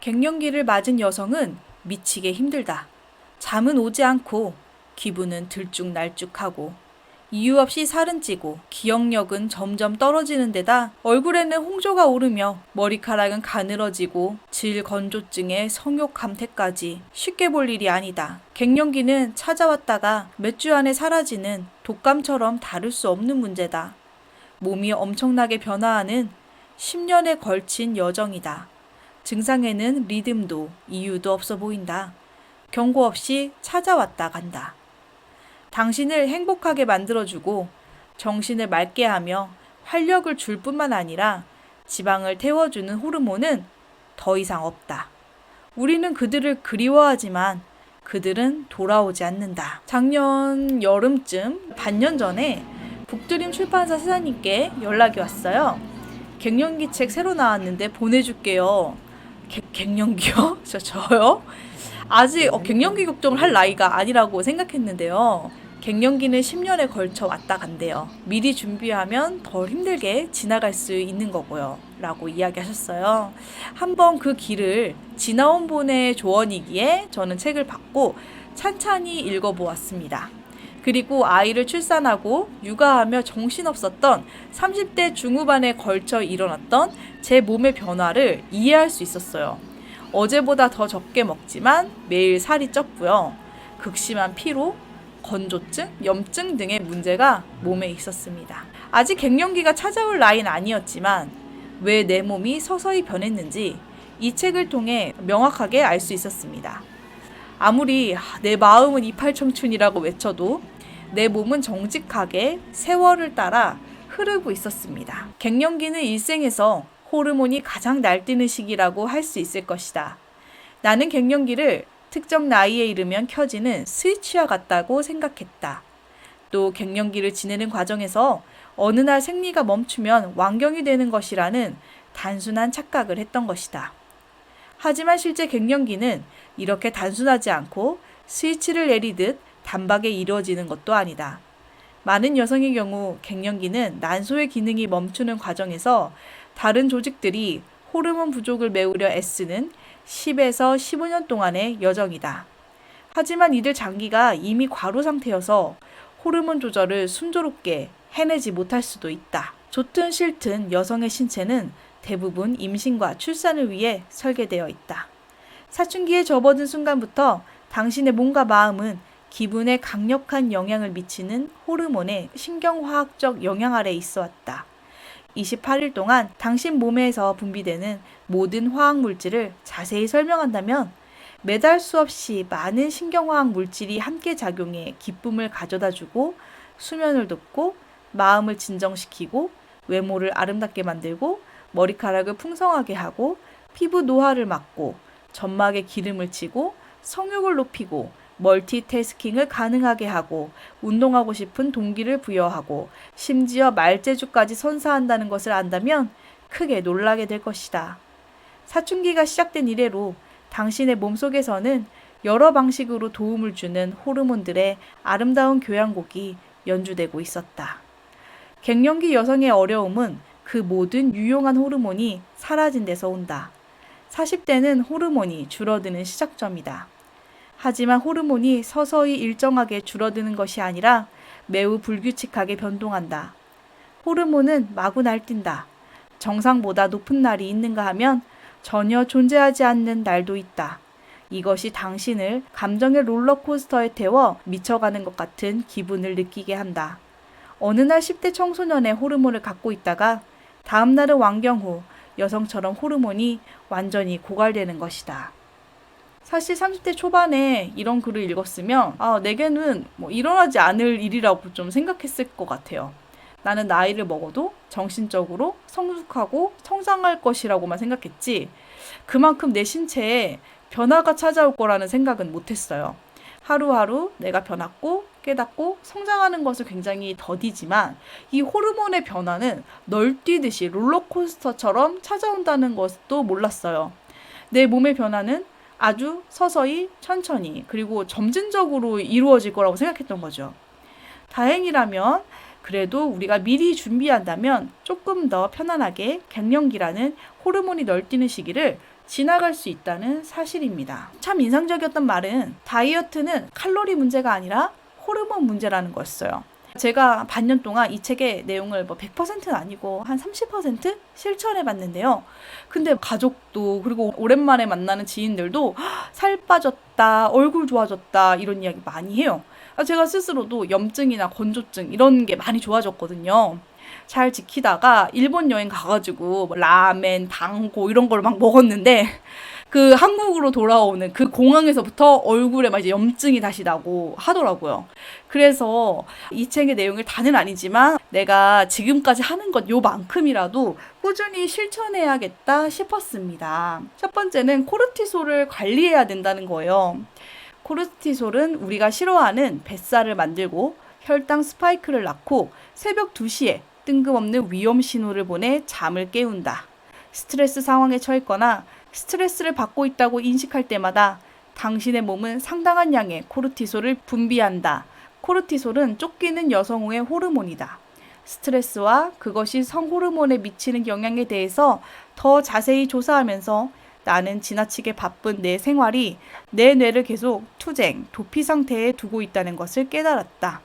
갱년기를 맞은 여성은 미치게 힘들다. 잠은 오지 않고 기분은 들쭉날쭉하고 이유 없이 살은 찌고 기억력은 점점 떨어지는 데다 얼굴에는 홍조가 오르며 머리카락은 가늘어지고 질 건조증에 성욕 감퇴까지 쉽게 볼 일이 아니다. 갱년기는 찾아왔다가 몇 주 안에 사라지는 독감처럼 다룰 수 없는 문제다. 몸이 엄청나게 변화하는 10년에 걸친 여정이다. 증상에는 리듬도 이유도 없어 보인다. 경고 없이 찾아왔다 간다. 당신을 행복하게 만들어주고 정신을 맑게 하며 활력을 줄 뿐만 아니라 지방을 태워주는 호르몬은 더 이상 없다. 우리는 그들을 그리워하지만 그들은 돌아오지 않는다. 작년 여름쯤 반년 전에 북드림 출판사 사장님께 연락이 왔어요. 갱년기 책 새로 나왔는데 보내줄게요. 개- 갱년기요? 저 저요? 아직 어, 갱년기 걱정을 할 나이가 아니라고 생각했는데요. 갱년기는 10년에 걸쳐 왔다 간대요. 미리 준비하면 덜 힘들게 지나갈 수 있는 거고요. 라고 이야기하셨어요. 한번 그 길을 지나온 분의 조언이기에 저는 책을 받고 찬찬히 읽어보았습니다. 그리고 아이를 출산하고 육아하며 정신없었던 30대 중후반에 걸쳐 일어났던 제 몸의 변화를 이해할 수 있었어요. 어제보다 더 적게 먹지만 매일 살이 쪘고요. 극심한 피로, 건조증, 염증 등의 문제가 몸에 있었습니다. 아직 갱년기가 찾아올 나이는 아니었지만 왜 내 몸이 서서히 변했는지 이 책을 통해 명확하게 알 수 있었습니다. 아무리 아, 내 마음은 이팔 청춘이라고 외쳐도 내 몸은 정직하게 세월을 따라 흐르고 있었습니다. 갱년기는 일생에서 호르몬이 가장 날뛰는 시기라고 할 수 있을 것이다. 나는 갱년기를 특정 나이에 이르면 켜지는 스위치와 같다고 생각했다. 또 갱년기를 지내는 과정에서 어느 날 생리가 멈추면 완경이 되는 것이라는 단순한 착각을 했던 것이다. 하지만 실제 갱년기는 이렇게 단순하지 않고 스위치를 내리듯 단박에 이루어지는 것도 아니다. 많은 여성의 경우 갱년기는 난소의 기능이 멈추는 과정에서 다른 조직들이 호르몬 부족을 메우려 애쓰는 10에서 15년 동안의 여정이다. 하지만 이들 장기가 이미 과로 상태여서 호르몬 조절을 순조롭게 해내지 못할 수도 있다. 좋든 싫든 여성의 신체는 대부분 임신과 출산을 위해 설계되어 있다. 사춘기에 접어든 순간부터 당신의 몸과 마음은 기분에 강력한 영향을 미치는 호르몬의 신경화학적 영향 아래 있어 왔다. 28일 동안 당신 몸에서 분비되는 모든 화학 물질을 자세히 설명한다면 매달 수 없이 많은 신경화학 물질이 함께 작용해 기쁨을 가져다 주고 수면을 돕고 마음을 진정시키고 외모를 아름답게 만들고 머리카락을 풍성하게 하고 피부 노화를 막고 점막에 기름을 치고 성욕을 높이고 멀티태스킹을 가능하게 하고 운동하고 싶은 동기를 부여하고 심지어 말재주까지 선사한다는 것을 안다면 크게 놀라게 될 것이다. 사춘기가 시작된 이래로 당신의 몸속에서는 여러 방식으로 도움을 주는 호르몬들의 아름다운 교향곡이 연주되고 있었다. 갱년기 여성의 어려움은 그 모든 유용한 호르몬이 사라진 데서 온다. 40대는 호르몬이 줄어드는 시작점이다. 하지만 호르몬이 서서히 일정하게 줄어드는 것이 아니라 매우 불규칙하게 변동한다. 호르몬은 마구 날뛴다. 정상보다 높은 날이 있는가 하면 전혀 존재하지 않는 날도 있다. 이것이 당신을 감정의 롤러코스터에 태워 미쳐가는 것 같은 기분을 느끼게 한다. 어느 날 10대 청소년의 호르몬을 갖고 있다가 다음 날은 완경 후 여성처럼 호르몬이 완전히 고갈되는 것이다. 사실 30대 초반에 이런 글을 읽었으면 아, 내게는 뭐 일어나지 않을 일이라고 좀 생각했을 것 같아요. 나는 나이를 먹어도 정신적으로 성숙하고 성장할 것이라고만 생각했지 그만큼 내 신체에 변화가 찾아올 거라는 생각은 못했어요. 하루하루 내가 변했고 깨닫고 성장하는 것을 굉장히 더디지만 이 호르몬의 변화는 널뛰듯이 롤러코스터처럼 찾아온다는 것도 몰랐어요. 내 몸의 변화는 아주 서서히 천천히 그리고 점진적으로 이루어질 거라고 생각했던 거죠. 다행이라면 그래도 우리가 미리 준비한다면 조금 더 편안하게 갱년기라는 호르몬이 널뛰는 시기를 지나갈 수 있다는 사실입니다. 참 인상적이었던 말은 다이어트는 칼로리 문제가 아니라 호르몬 문제라는 거였어요. 제가 반년 동안 이 책의 내용을 뭐 100%는 아니고 한 30% 실천해 봤는데요. 근데 가족도 그리고 오랜만에 만나는 지인들도 살 빠졌다, 얼굴 좋아졌다 이런 이야기 많이 해요. 제가 스스로도 염증이나 건조증 이런 게 많이 좋아졌거든요. 잘 지키다가 일본 여행 가가지고 뭐 라멘, 당고 이런 걸 막 먹었는데 그 한국으로 돌아오는 그 공항에서부터 얼굴에 막 이제 염증이 다시 나고 하더라고요. 그래서 이 책의 내용을 다는 아니지만 내가 지금까지 하는 것 요만큼이라도 꾸준히 실천해야겠다 싶었습니다. 첫 번째는 코르티솔을 관리해야 된다는 거예요. 코르티솔은 우리가 싫어하는 뱃살을 만들고 혈당 스파이크를 낳고 새벽 2시에 뜬금없는 위험 신호를 보내 잠을 깨운다. 스트레스 상황에 처했거나 스트레스를 받고 있다고 인식할 때마다 당신의 몸은 상당한 양의 코르티솔을 분비한다. 코르티솔은 쫓기는 여성의 호르몬이다. 스트레스와 그것이 성호르몬에 미치는 영향에 대해서 더 자세히 조사하면서 나는 지나치게 바쁜 내 생활이 내 뇌를 계속 투쟁, 도피 상태에 두고 있다는 것을 깨달았다.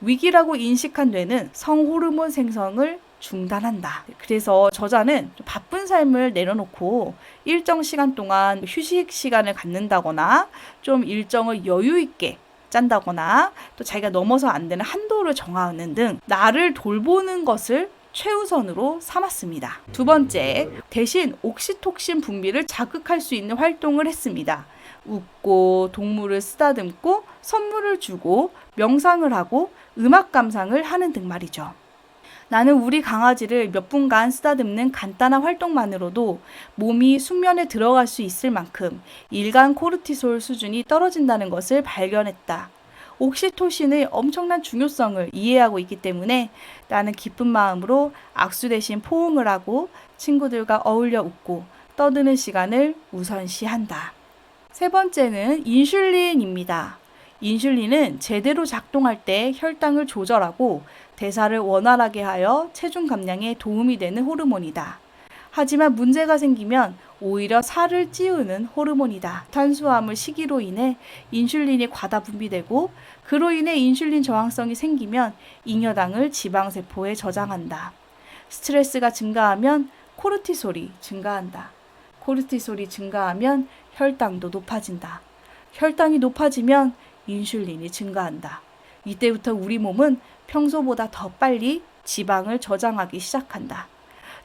위기라고 인식한 뇌는 성호르몬 생성을 중단한다. 그래서 저자는 좀 바쁜 삶을 내려놓고 일정 시간 동안 휴식 시간을 갖는다거나 좀 일정을 여유 있게 짠다거나 또 자기가 넘어서 안 되는 한도를 정하는 등 나를 돌보는 것을 최우선으로 삼았습니다. 두 번째, 대신 옥시톡신 분비를 자극할 수 있는 활동을 했습니다. 웃고 동물을 쓰다듬고 선물을 주고 명상을 하고 음악 감상을 하는 등 말이죠. 나는 우리 강아지를 몇 분간 쓰다듬는 간단한 활동만으로도 몸이 숙면에 들어갈 수 있을 만큼 일간 코르티솔 수준이 떨어진다는 것을 발견했다. 옥시토신의 엄청난 중요성을 이해하고 있기 때문에 나는 기쁜 마음으로 악수 대신 포옹을 하고 친구들과 어울려 웃고 떠드는 시간을 우선시한다. 세 번째는 인슐린입니다. 인슐린은 제대로 작동할 때 혈당을 조절하고 대사를 원활하게 하여 체중 감량에 도움이 되는 호르몬이다. 하지만 문제가 생기면 오히려 살을 찌우는 호르몬이다. 탄수화물 식이로 인해 인슐린이 과다 분비되고 그로 인해 인슐린 저항성이 생기면 잉여당을 지방세포에 저장한다. 스트레스가 증가하면 코르티솔이 증가한다. 코르티솔이 증가하면 혈당도 높아진다. 혈당이 높아지면 인슐린이 증가한다. 이때부터 우리 몸은 평소보다 더 빨리 지방을 저장하기 시작한다.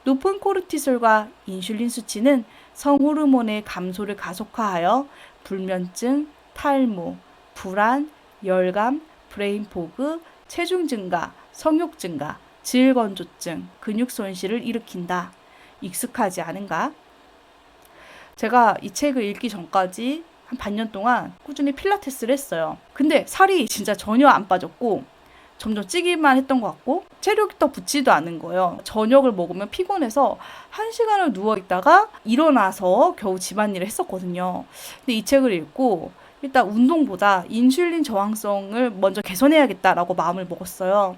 높은 코르티솔과 인슐린 수치는 성호르몬의 감소를 가속화하여 불면증, 탈모, 불안, 열감, 브레인 포그, 체중 증가, 성욕 증가, 질건조증, 근육 손실을 일으킨다. 익숙하지 않은가? 제가 이 책을 읽기 전까지 한 반년 동안 꾸준히 필라테스를 했어요. 근데 살이 진짜 전혀 안 빠졌고 점점 찌기만 했던 것 같고 체력이 더 붙지도 않은 거예요. 저녁을 먹으면 피곤해서 한 시간을 누워 있다가 일어나서 겨우 집안일을 했었거든요. 근데 이 책을 읽고 일단 운동보다 인슐린 저항성을 먼저 개선해야겠다라고 마음을 먹었어요.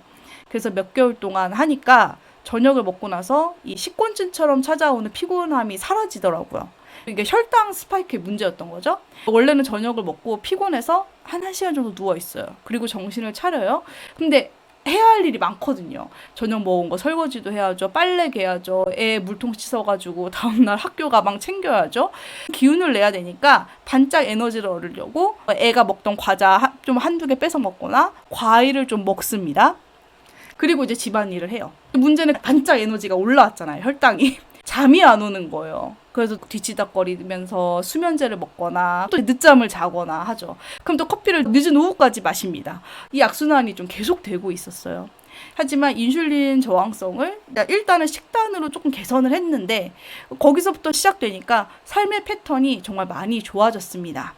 그래서 몇 개월 동안 하니까 저녁을 먹고 나서 이 식곤증처럼 찾아오는 피곤함이 사라지더라고요. 이게 혈당 스파이크의 문제였던 거죠. 원래는 저녁을 먹고 피곤해서 한 1시간 정도 누워 있어요. 그리고 정신을 차려요. 근데 해야 할 일이 많거든요. 저녁 먹은 거 설거지도 해야죠. 빨래 개야죠. 애 물통 씻어가지고 다음날 학교 가방 챙겨야죠. 기운을 내야 되니까 반짝 에너지를 얻으려고 애가 먹던 과자 좀 한두 개 뺏어 먹거나 과일을 좀 먹습니다. 그리고 이제 집안일을 해요. 문제는 반짝 에너지가 올라왔잖아요. 혈당이. 잠이 안 오는 거예요. 그래서 뒤치다거리면서 수면제를 먹거나 또 늦잠을 자거나 하죠. 그럼 또 커피를 늦은 오후까지 마십니다. 이 악순환이 좀 계속되고 있었어요. 하지만 인슐린 저항성을 일단은 식단으로 조금 개선을 했는데 거기서부터 시작되니까 삶의 패턴이 정말 많이 좋아졌습니다.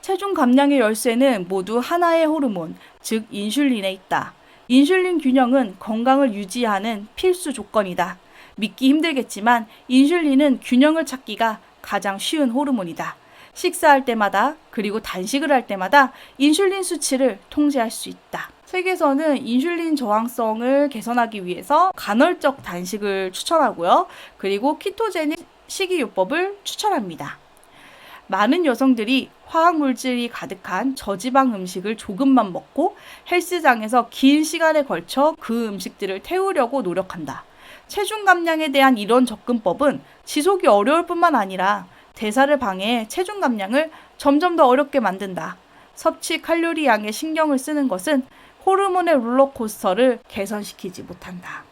체중 감량의 열쇠는 모두 하나의 호르몬, 즉 인슐린에 있다. 인슐린 균형은 건강을 유지하는 필수 조건이다. 믿기 힘들겠지만 인슐린은 균형을 찾기가 가장 쉬운 호르몬이다. 식사할 때마다 그리고 단식을 할 때마다 인슐린 수치를 통제할 수 있다. 책에서는 인슐린 저항성을 개선하기 위해서 간헐적 단식을 추천하고요. 그리고 키토제닉 식이요법을 추천합니다. 많은 여성들이 화학물질이 가득한 저지방 음식을 조금만 먹고 헬스장에서 긴 시간에 걸쳐 그 음식들을 태우려고 노력한다. 체중 감량에 대한 이런 접근법은 지속이 어려울 뿐만 아니라 대사를 방해해 체중 감량을 점점 더 어렵게 만든다. 섭취 칼로리 양에 신경을 쓰는 것은 호르몬의 롤러코스터를 개선시키지 못한다.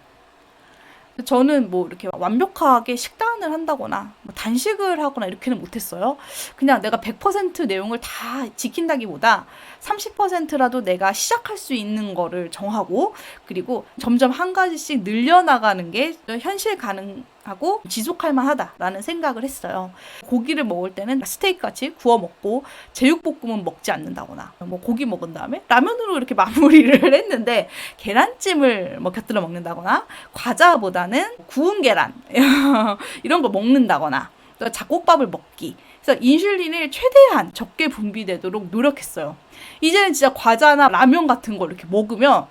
저는 뭐 이렇게 완벽하게 식단을 한다거나 뭐 단식을 하거나 이렇게는 못했어요. 그냥 내가 100% 내용을 다 지킨다기보다 30%라도 내가 시작할 수 있는 거를 정하고 그리고 점점 한 가지씩 늘려나가는 게 현실 가능 하고 지속할 만하다라는 생각을 했어요. 고기를 먹을 때는 스테이크 같이 구워 먹고 제육볶음은 먹지 않는다거나 뭐 고기 먹은 다음에 라면으로 이렇게 마무리를 했는데 계란찜을 뭐 곁들여 먹는다거나 과자보다는 구운 계란 이런 거 먹는다거나 또 잡곡밥을 먹기. 그래서 인슐린을 최대한 적게 분비되도록 노력했어요. 이제는 진짜 과자나 라면 같은 걸 이렇게 먹으면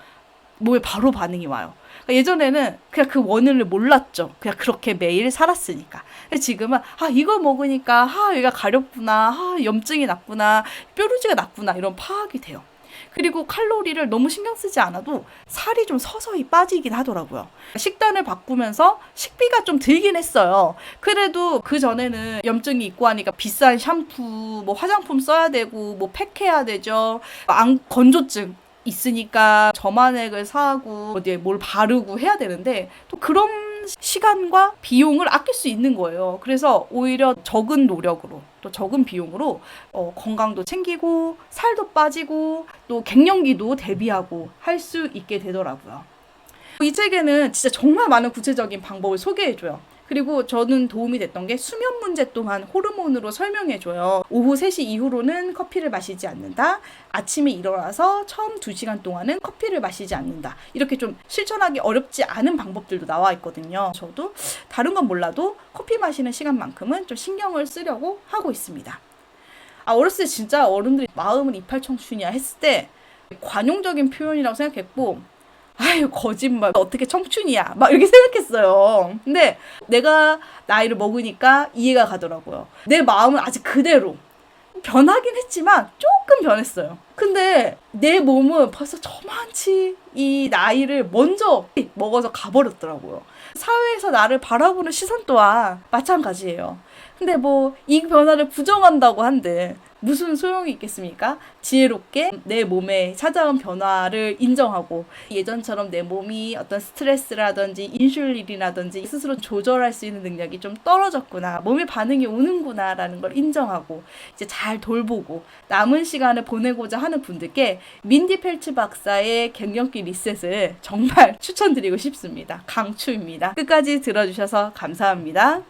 몸에 바로 반응이 와요. 그러니까 예전에는 그냥 그 원인을 몰랐죠. 그냥 그렇게 매일 살았으니까. 지금은 아 이걸 먹으니까 아 얘가 가렵구나, 아 염증이 났구나, 뾰루지가 났구나 이런 파악이 돼요. 그리고 칼로리를 너무 신경 쓰지 않아도 살이 좀 서서히 빠지긴 하더라고요. 식단을 바꾸면서 식비가 좀 들긴 했어요. 그래도 그 전에는 염증이 있고 하니까 비싼 샴푸, 뭐 화장품 써야 되고, 뭐 팩해야 되죠. 안 건조증 있으니까 저만액을 사고 어디에 뭘 바르고 해야 되는데 또 그런 시간과 비용을 아낄 수 있는 거예요. 그래서 오히려 적은 노력으로 또 적은 비용으로 어, 건강도 챙기고 살도 빠지고 또 갱년기도 대비하고 할 수 있게 되더라고요. 이 책에는 진짜 정말 많은 구체적인 방법을 소개해줘요. 그리고 저는 도움이 됐던 게 수면 문제 또한 호르몬으로 설명해줘요. 오후 3시 이후로는 커피를 마시지 않는다. 아침에 일어나서 처음 2시간 동안은 커피를 마시지 않는다. 이렇게 좀 실천하기 어렵지 않은 방법들도 나와 있거든요. 저도 다른 건 몰라도 커피 마시는 시간만큼은 좀 신경을 쓰려고 하고 있습니다. 아, 어렸을 때 진짜 어른들이 마음은 이팔 청춘이야 했을 때 관용적인 표현이라고 생각했고 아유 거짓말. 어떻게 청춘이야? 막 이렇게 생각했어요. 근데 내가 나이를 먹으니까 이해가 가더라고요. 내 마음은 아직 그대로. 변하긴 했지만 조금 변했어요. 근데 내 몸은 벌써 저만치 이 나이를 먼저 먹어서 가버렸더라고요. 사회에서 나를 바라보는 시선 또한 마찬가지예요. 근데 뭐 이 변화를 부정한다고 한들 무슨 소용이 있겠습니까? 지혜롭게 내 몸에 찾아온 변화를 인정하고 예전처럼 내 몸이 어떤 스트레스라든지 인슐린이라든지 스스로 조절할 수 있는 능력이 좀 떨어졌구나. 몸의 반응이 오는구나라는 걸 인정하고 이제 잘 돌보고 남은 시간을 보내고자 하는 분들께 민디 펠츠 박사의 갱년기 리셋을 정말 추천드리고 싶습니다. 강추입니다. 끝까지 들어주셔서 감사합니다.